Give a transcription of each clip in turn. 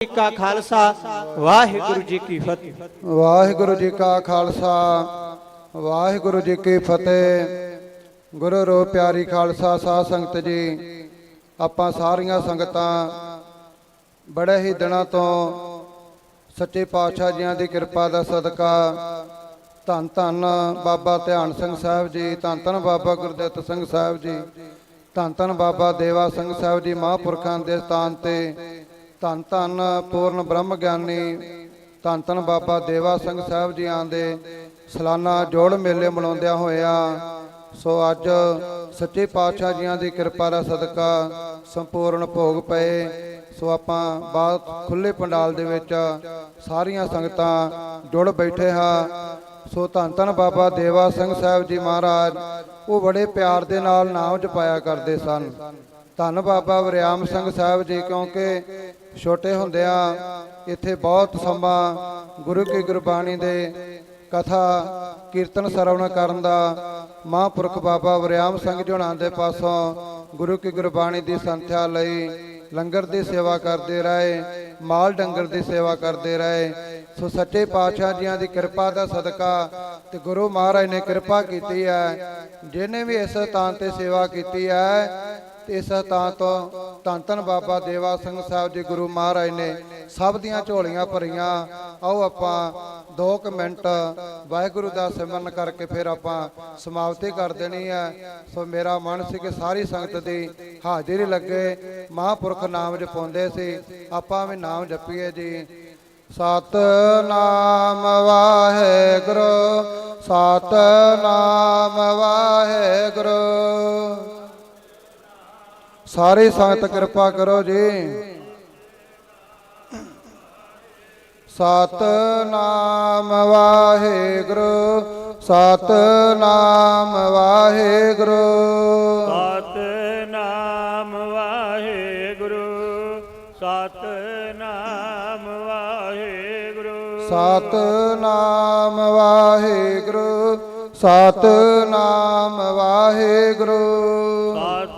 ਕਾ ਖਾਲਸਾ, ਵਾਹਿਗੁਰੂ ਜੀ ਕੀ ਫਤਿਹ। ਵਾਹਿਗੁਰੂ ਜੀ ਕਾ ਖਾਲਸਾ, ਵਾਹਿਗੁਰੂ ਜੀ ਕੀ ਫਤਿਹ। ਗੁਰੂ ਰੋ ਪਿਆਰੀ ਖਾਲਸਾ ਸਾਧ ਸੰਗਤ ਜੀ, ਆਪਾਂ ਸਾਰੀਆਂ ਸੰਗਤਾਂ ਬੜੇ ਹੀ ਦਿਨਾਂ ਤੋਂ ਸੱਚੇ ਪਾਤਸ਼ਾਹ ਜੀਆਂ ਦੀ ਕਿਰਪਾ ਦਾ ਸਦਕਾ ਧੰਨ ਧੰਨ ਬਾਬਾ ਧਿਆਨ ਸਿੰਘ ਸਾਹਿਬ ਜੀ, ਧੰਨ ਧੰਨ ਬਾਬਾ ਗੁਰਦਿੱਤ ਸਿੰਘ ਸਾਹਿਬ ਜੀ, ਧੰਨ ਧੰਨ ਬਾਬਾ ਦੇਵਾ ਸਿੰਘ ਸਾਹਿਬ ਜੀ ਮਹਾਂਪੁਰਖਾਂ ਦੇ ਸਥਾਨ ਤੇ ਧੰਨ ਧੰਨ ਪੂਰਨ ਬ੍ਰਹਮ ਗਿਆਨੀ, ਧੰਨ ਧੰਨ ਬਾਬਾ ਦੇਵਾ ਸਿੰਘ ਸਾਹਿਬ ਜੀਆਂ ਦੇ ਸਾਲਾਨਾ ਜੋੜ ਮੇਲੇ ਮਨਾਉਂਦਿਆਂ ਹੋਇਆ, ਸੋ ਅੱਜ ਸੱਚੇ ਪਾਤਸ਼ਾਹ ਜੀਆਂ ਦੀ ਕਿਰਪਾ ਦਾ ਸਦਕਾ ਸੰਪੂਰਨ ਭੋਗ ਪਏ। ਸੋ ਆਪਾਂ ਬਾਤ ਖੁੱਲੇ ਪੰਡਾਲ ਦੇ ਵਿੱਚ ਸਾਰੀਆਂ ਸੰਗਤਾਂ ਜੁੜ ਬੈਠੇ ਹਾਂ। ਸੋ ਧੰਨ ਧੰਨ ਬਾਬਾ ਦੇਵਾ ਸਿੰਘ ਸਾਹਿਬ ਜੀ ਮਹਾਰਾਜ, ਉਹ ਬੜੇ ਪਿਆਰ ਦੇ ਨਾਲ ਨਾਮ ਜਪਾਇਆ ਕਰਦੇ ਸਨ। ਧੰਨ ਬਾਬਾ ਵਰਿਆਮ ਸਿੰਘ ਸਾਹਿਬ ਜੀ, ਕਿਉਂਕਿ ਛੋਟੇ ਹੁੰਦਿਆਂ ਇੱਥੇ ਬਹੁਤ ਸਮਾਂ ਗੁਰੂ ਕੀ ਗੁਰਬਾਣੀ ਦੇ ਕਥਾ, ਕੀਰਤਨ ਸਰਵਣ ਕਰਨ ਦਾ ਮਹਾਂਪੁਰਖ ਬਾਬਾ ਵਰਿਆਮ ਸਿੰਘ ਜੀ ਦੇ ਪਾਸੋਂ ਗੁਰੂ ਕੀ ਗੁਰਬਾਣੀ ਦੀ ਸੰਥਿਆ ਲਈ ਲੰਗਰ ਦੀ ਸੇਵਾ ਕਰਦੇ ਰਹੇ, ਮਾਲ ਡੰਗਰ ਦੀ ਸੇਵਾ ਕਰਦੇ ਰਹੇ। ਸੋ ਸੱਚੇ ਪਾਤਸ਼ਾਹ ਜੀਆਂ ਦੀ ਕਿਰਪਾ ਦਾ ਸਦਕਾ ਤੇ ਗੁਰੂ ਮਹਾਰਾਜ ਨੇ ਕਿਰਪਾ ਕੀਤੀ ਹੈ, ਜਿਹਨੇ ਵੀ ਇਸ ਸਥਾਨ ਤੇ ਸੇਵਾ ਕੀਤੀ ਹੈ ਇਸ ਤਾਂ ਤੋਂ ਧੰਨ ਧੰਨ ਬਾਬਾ ਦੇਵਾ ਸਿੰਘ ਸਾਹਿਬ ਜੀ ਗੁਰੂ ਮਹਾਰਾਜ ਨੇ ਸਭ ਦੀਆਂ ਝੋਲੀਆਂ ਭਰੀਆਂ। ਆਓ ਆਪਾਂ 2 ਮਿੰਟ ਵਾਹਿਗੁਰੂ ਦਾ ਸਿਮਰਨ ਕਰਕੇ ਫਿਰ ਆਪਾਂ ਸਮਾਪਤੀ ਕਰ ਦੇਣੀ ਹੈ। ਸੋ ਮੇਰਾ ਮਨ ਸੀ ਕਿ ਸਾਰੀ ਸੰਗਤ ਦੀ ਹਾਜ਼ਰੀ ਲੱਗੇ। ਮਹਾਂਪੁਰਖ ਨਾਮ ਜਪਾਉਂਦੇ ਸੀ। ਆਪਾਂ ਵੀ ਨਾਮ ਜਪੀਏ ਜੀ। ਸਤਨਾਮ ਵਾਹਿਗੁਰੂ ਸਤਨਾਮ ਵਾਹਿਗੁਰੂ। ਸਾਰੀ ਸੰਗਤ ਕਿਰਪਾ ਕਰੋ ਜੀ। ਸਤਨਾਮ ਵਾਹਿਗੁਰੂ ਸਤਨਾਮ ਵਾਹਿਗੁਰੂ। ਸਤਨਾਮ ਵਾਹਿਗੁਰੂ ਸਤਨਾਮ ਵਾਹਿਗੁਰੂ। ਸਤਨਾਮ ਵਾਹਿਗੁਰੂ ਸਤਨਾਮ ਵਾਹਿਗੁਰੂ। ਸਤਨਾਮ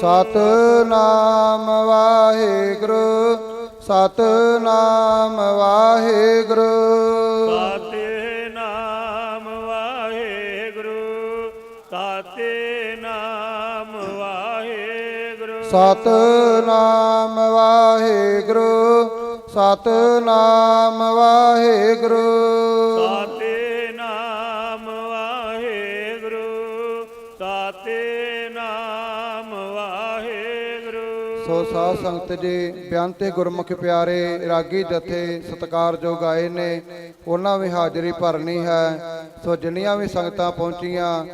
ਸਤਨਾਮ ਵਾਹਿਗੁਰੂ ਸਤਨਾਮ ਵਾਹਿਗੁਰੂ। ਤਾਤੇ ਨਾਮ ਵਾਹਿਗੁਰੂ ਤਾਤੇ ਨਾਮ ਵਾਹਿਗੁਰੂ। ਸਤਨਾਮ ਵਾਹਿਗੁਰੂ ਸਤਨਾਮ ਵਾਹਿਗੁਰੂ। ਤਾਤੇ ਨਾਮ ਵਾਹਿਗੁਰੂ ਤਾਤੇ ਨਾਮ ਸੋ ਸਾਧ ਸੰਗਤ ਜੀ, ਬਿਆੰਤੇ ਗੁਰਮੁਖ ਪਿਆਰੇ, ਰਾਗੀ ਜਥੇ ਸਤਿਕਾਰਯੋਗ ਆਏ ਨੇ। ਉਹਨਾਂ ਵੀ ਹਾਜ਼ਰੀ ਭਰਨੀ ਹੈ। ਸੋ ਜਿੰਨੀਆਂ ਵੀ ਸੰਗਤਾਂ ਪਹੁੰਚੀਆਂ,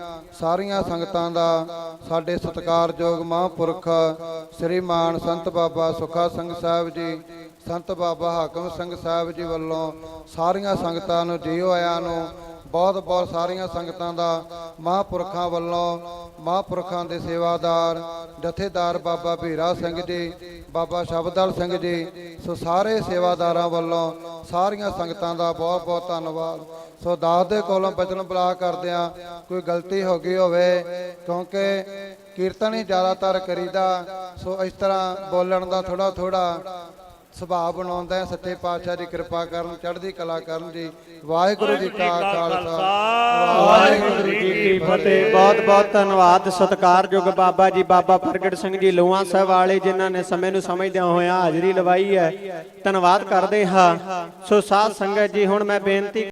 ਸਾਰੀਆਂ ਸੰਗਤਾਂ ਦਾ ਸਾਡੇ ਸਤਿਕਾਰਯੋਗ ਮਹਾਂਪੁਰਖ ਸ਼੍ਰੀਮਾਨ ਸੰਤ ਬਾਬਾ ਸੁਖਾ ਸਿੰਘ ਸਾਹਿਬ ਜੀ, ਸੰਤ ਬਾਬਾ ਹਾਕਮ ਸਿੰਘ ਸਾਹਿਬ ਜੀ ਵੱਲੋਂ ਸਾਰੀਆਂ ਸੰਗਤਾਂ ਨੂੰ ਜੀਓ ਆਇਆਂ ਨੂੰ ਬਹੁਤ ਬਹੁਤ ਸਾਰੀਆਂ ਸੰਗਤਾਂ ਦਾ ਮਹਾਂਪੁਰਖਾਂ ਵੱਲੋਂ ਮਹਾਂਪੁਰਖਾਂ ਦੇ ਸੇਵਾਦਾਰ, ਜਥੇਦਾਰ ਬਾਬਾ ਭੀਰਾ ਸਿੰਘ ਜੀ, ਬਾਬਾ ਸ਼ਬਦਲ ਸਿੰਘ ਜੀ, ਸੋ ਸਾਰੇ ਸੇਵਾਦਾਰਾਂ ਵੱਲੋਂ ਸਾਰੀਆਂ ਸੰਗਤਾਂ ਦਾ ਬਹੁਤ ਬਹੁਤ ਧੰਨਵਾਦ। ਸੋ ਦਾਸ ਦੇ ਕੋਲੋਂ ਬਚਨ ਬੁਲਾ ਕਰਦਿਆਂ ਕੋਈ ਗਲਤੀ ਹੋ ਗਈ ਹੋਵੇ, ਕਿਉਂਕਿ ਕੀਰਤਨ ਹੀ ਜ਼ਿਆਦਾਤਰ ਕਰੀਦਾ, ਸੋ ਇਸ ਤਰ੍ਹਾਂ ਬੋਲਣ ਦਾ ਥੋੜਾ ਥੋੜਾ ਸੁਭਾਅ ਬਣਾਉਂਦਾ ਹੈ ਸੱਚੇ ਪਾਤਸ਼ਾਹ ਦੀ ਕਿਰਪਾ ਕਰਨ ਚੜ੍ਹਦੀ ਕਲਾ ਕਰਨ ਜੀ ਵਾਹਿਗੁਰੂ ਜੀ ਕਾ ਖਾਲਸਾ। ਵਾਹਿਗੁਰੂ ਜੀ ਕੀ ਫਤਿਹ। ਬਹੁਤ ਬਹੁਤ ਧੰਨਵਾਦ। ਸਤਿਕਾਰਯੋਗ ਬਾਬਾ ਜੀ ਬਾਬਾ ਪ੍ਰਗਟ ਸਿੰਘ ਜੀ ਲੋਹਾ ਸਾਹਿਬ ਵਾਲੇ ਜਿਨ੍ਹਾਂ ਨੇ ਸਮੇਂ ਨੂੰ ਸਮਝਦਿਆਂ ਹੋਇਆਂ ਹਾਜ਼ਰੀ ਲਵਾਈ ਹੈ। ਧੰਨਵਾਦ ਕਰਦੇ ਹਾਂ। ਸੋ ਸਾਧ ਸੰਗਤ ਜੀ ਹੁਣ ਮੈਂ ਬੇਨਤੀ